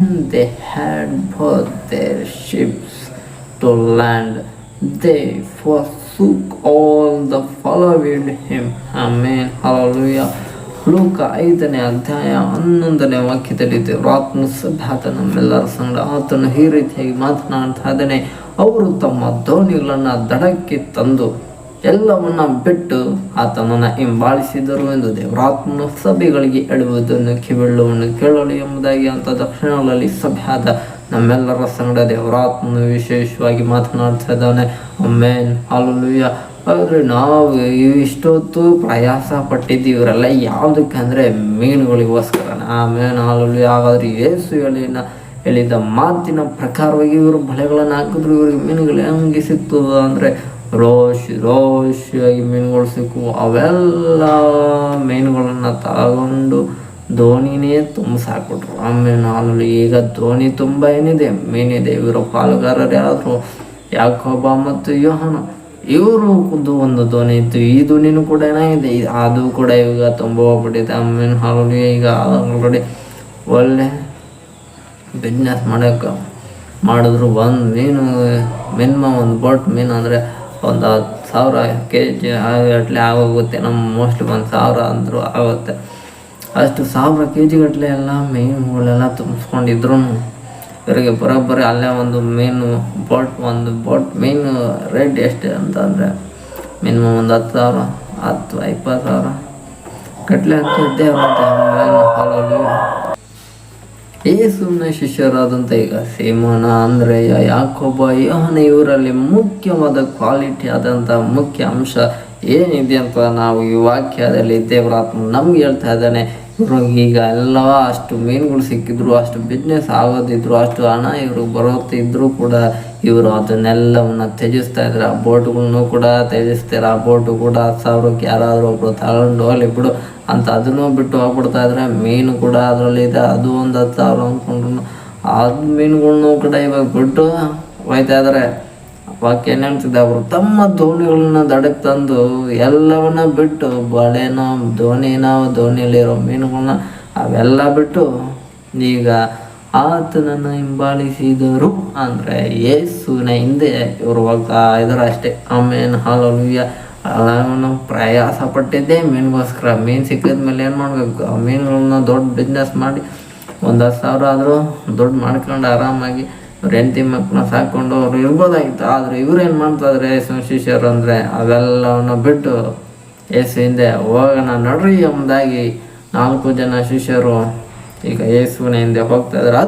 they had brought their ships to land, they forsook all the followed him. Amen. Hallelujah. ಲೋಕ ಐದನೇ ಅಧ್ಯಾಯ ಹನ್ನೊಂದನೇ ವಾಕ್ಯದಲ್ಲಿ ರಾತ್ಮ ಸಭಾತ ನಮ್ಮೆಲ್ಲರ ಸಂಗಡ ಆತನು ಈ ರೀತಿಯಾಗಿ ಮಾತನಾಡ್ತಾ ಇದ್ದಾನೆ ಅವರು ತಮ್ಮ ದೋಣಿಗಳನ್ನು ದಡಕ್ಕೆ ತಂದು ಎಲ್ಲವನ್ನ ಬಿಟ್ಟು ಆತನನ್ನು ಹಿಂಬಾಲಿಸಿದರು ಎಂದು ದೇವರಾತ್ಮನ ಸಭೆಗಳಿಗೆ ಎಡುವುದನ್ನು ಕಿವಿಳ್ಳುವನ್ನು ಕೇಳಲು ಎಂಬುದಾಗಿ ಅಂತ ದಕ್ಷಿಣಗಳಲ್ಲಿ ಸಭೆಯಾದ ನಮ್ಮೆಲ್ಲರ ಸಂಗಡ ದೇವರಾತ್ಮನು ವಿಶೇಷವಾಗಿ ಮಾತನಾಡ್ತಾ ಇದ್ದಾನೆ ಅಮ್ಮೇನ್ ಅಲ್ಲೂಯ್ಯ ಆದರೆ ನಾವು ಇಷ್ಟೊತ್ತು ಪ್ರಯಾಸ ಪಟ್ಟಿದ್ದೀವಿ ಇವರೆಲ್ಲ ಯಾವುದಕ್ಕೆ ಅಂದರೆ ಮೀನುಗಳಿಗೋಸ್ಕರ. ಆಮೇಲೆ ಹಾಲುಯ್ಯ ಹಾಗಾದ್ರೆ ಏಸು ಹೇಳಿನ, ಹೇಳಿದ ಮಾತಿನ ಪ್ರಕಾರವಾಗಿ ಇವರು ಬಲೆಗಳನ್ನು ಹಾಕಿದ್ರು, ಇವ್ರಿಗೆ ಮೀನುಗಳು ಹೆಂಗೆ ಅಂದರೆ ರೋಶಿ ರೋಶಿಯಾಗಿ ಮೀನುಗಳು ಸಿಕ್ಕು ಅವೆಲ್ಲ ಮೀನುಗಳನ್ನು ತಗೊಂಡು ದೋಣಿನೇ ತುಂಬ ಸಾಕ್ಬಿಟ್ರು ಆಮೇಲೆ ನಾನು ಈಗ ದೋಣಿ ತುಂಬ ಏನಿದೆ? ಮೀನಿದೆ ಇವರ ಪಾಲುಗಾರರು ಯಾರು ಯಾಕೋಬ ಮತ್ತು ಯೋಹನ, ಇವರು ಒಂದು ದೋಣಿ ಇತ್ತು. ಈ ದೋಣಿನೂ ಕೂಡ ಏನಾಗಿದೆ? ಅದು ಕೂಡ ಈಗ ತುಂಬ ಹೋಗ್ಬಿಟ್ಟಿದೆ ಆಮೇಲೆ ಹಾಲು ಈಗ ಆಲ್ರೆಡಿ ಒಳ್ಳೆ ಬಿಸ್ನೆಸ್ ಮಾಡೋಕೆ ಮಾಡಿದ್ರು. ಒಂದು ಮೀನು, ಮಿನಿಮಮ್ ಒಂದು ಬೋಟ್ ಮೀನು, ಅಂದರೆ ಒಂದು ಹತ್ತು ಸಾವಿರ ಕೆ ಜಿ ಆಗಟ್ಲೆ ಆಗೋಗುತ್ತೆ. ನಮ್ಮ ಮೋಸ್ಟ್ಲಿ ಒಂದು ಸಾವಿರ ಅಂದರೂ ಆಗುತ್ತೆ. ಅಷ್ಟು ಸಾವಿರ ಕೆ ಜಿಗಟ್ಟಲೆ ಎಲ್ಲ ಮೀನುಗಳೆಲ್ಲ ತುಂಬಿಸ್ಕೊಂಡಿದ್ರು ಇವರಿಗೆ ಬರೋಬ್ಬರಿ ಅಲ್ಲೇ ಒಂದು ಮೀನು ಬೋಟ್, ಒಂದು ಬೋಟ್ ಮೀನು ರೇಟ್ ಎಷ್ಟು ಅಂತಂದರೆ ಮಿನಿಮಮ್ ಒಂದು ಹತ್ತು ಸಾವಿರ, ಹತ್ತು, ಇಪ್ಪತ್ತು ಸಾವಿರ. ಗಟ್ಟಲೆ ಅಂತ ಇದ್ದೇ ಇರುತ್ತೆ. ಮೀನು ಹಾಲಲ್ಲಿ ಯೇಸುವಿನ ಶಿಷ್ಯರಾದಂಥ ಈಗ ಸೀಮೋನ, ಅಂದ್ರೆಯ ಯಾಕೊಬ್ಬ ಯೋಹನ, ಇವರಲ್ಲಿ ಮುಖ್ಯವಾದ ಕ್ವಾಲಿಟಿ ಆದಂಥ ಮುಖ್ಯ ಅಂಶ ಏನಿದೆ ಅಂತ ನಾವು ಈ ವಾಕ್ಯದಲ್ಲಿ ದೇವರಾತ್ಮ ನಮ್ಗೆ ಹೇಳ್ತಾ ಇದ್ದಾನೆ. ಇವ್ರಿಗೆ ಈಗ ಎಲ್ಲ ಅಷ್ಟು ಮೀನುಗಳು ಸಿಕ್ಕಿದ್ರು, ಅಷ್ಟು ಬಿಸ್ನೆಸ್ ಆಗೋದಿದ್ರು, ಅಷ್ಟು ಹಣ ಇವ್ರಿಗೆ ಬರೋತಿದ್ರು ಕೂಡ ಇವರು ಅದನ್ನೆಲ್ಲವನ್ನ ತ್ಯಜಿಸ್ತಾ ಇದ್ದಾರೆ ಆ ಬೋಟ್ಗಳನ್ನು ಕೂಡ ತ್ಯಜಿಸ್ತಾರೆ. ಆ ಬೋಟು ಕೂಡ ಹತ್ತು ಸಾವಿರಕ್ಕೆ ಯಾರಾದರೂ ಒಬ್ರು ತಗೊಂಡು ಹೋಗಲಿ ಬಿಡು ಅಂತ ಅದನ್ನು ಬಿಟ್ಟು ಹೋಗ್ಬಿಡ್ತಾ ಇದ್ರೆ ಮೀನು ಕೂಡ ಅದರಲ್ಲಿ ಇದೆ. ಅದು ಒಂದು ಹತ್ತು ಸಾವಿರ ಅಂದ್ಕೊಂಡ್ರು ಅದು ಮೀನುಗಳ್ನು ಕೂಡ ಇವಾಗ ಬಿಟ್ಟು ಹೋಯ್ತಾ ಇದಾರೆ. ವಾಕ್ಯ ಹೇಳ್ತಿದ್ದೆ? ಅವರು ತಮ್ಮ ದೋಣಿಗಳನ್ನ ದಡಕ್ಕೆ ತಂದು ಎಲ್ಲವನ್ನ ಬಿಟ್ಟು ಬಳೆನ ದೋಣಿನ ದೋಣಿಯಲ್ಲಿರೋ ಮೀನುಗಳನ್ನ ಅವೆಲ್ಲ ಬಿಟ್ಟು ಈಗ ಆತನನ್ನು ಹಿಂಬಾಲಿಸಿದರು ಅಂದರೆ ಯೇಸುವಿನ ಹಿಂದೆ ಇವರು ಹೋಗ್ತಾ ಇದ್ದಾರೆ ಅಷ್ಟೇ. ಆಮೇಲೆ ಹಾಲುಯ್ಯ ಅವನು ಪ್ರಯಾಸ ಪಟ್ಟಿದ್ದೆ, ಮೀನಿಗೋಸ್ಕರ ಮೀನು ಸಿಕ್ಕಿದ್ಮೇಲೆ ಏನು ಮಾಡಬೇಕು? ಆ ಮೀನುಗಳನ್ನ ದೊಡ್ಡ ಬಿಸ್ನೆಸ್ ಮಾಡಿ ಒಂದು ಹತ್ತು ಸಾವಿರ ಆದರೂ ದುಡ್ಡು ಮಾಡ್ಕೊಂಡು ಆರಾಮಾಗಿ ಅವ್ರ ಹೆಂಡತಿ ಮಕ್ಕಳನ್ನ ಸಾಕೊಂಡು ಅವ್ರು ಇರ್ಬೋದಾಗಿತ್ತು. ಆದರೆ ಇವ್ರು ಏನು ಮಾಡ್ತಾ ಇದ್ದಾರೆ ಯೇಸು ಶಿಷ್ಯರು ಅಂದರೆ ಅವೆಲ್ಲವನ್ನು ಬಿಟ್ಟು ಏಸು ಹಿಂದೆ ಹೋಗೋಣ. ನಡ್ರಿ ಎಂಬುದಾಗಿ ನಾಲ್ಕು ಜನ ಶಿಷ್ಯರು ಈಗ ಯೇಸುವಿನ ಹಿಂದೆ ಹೋಗ್ತಾ ಇದ್ದಾರೆ ಆದ್ರೆ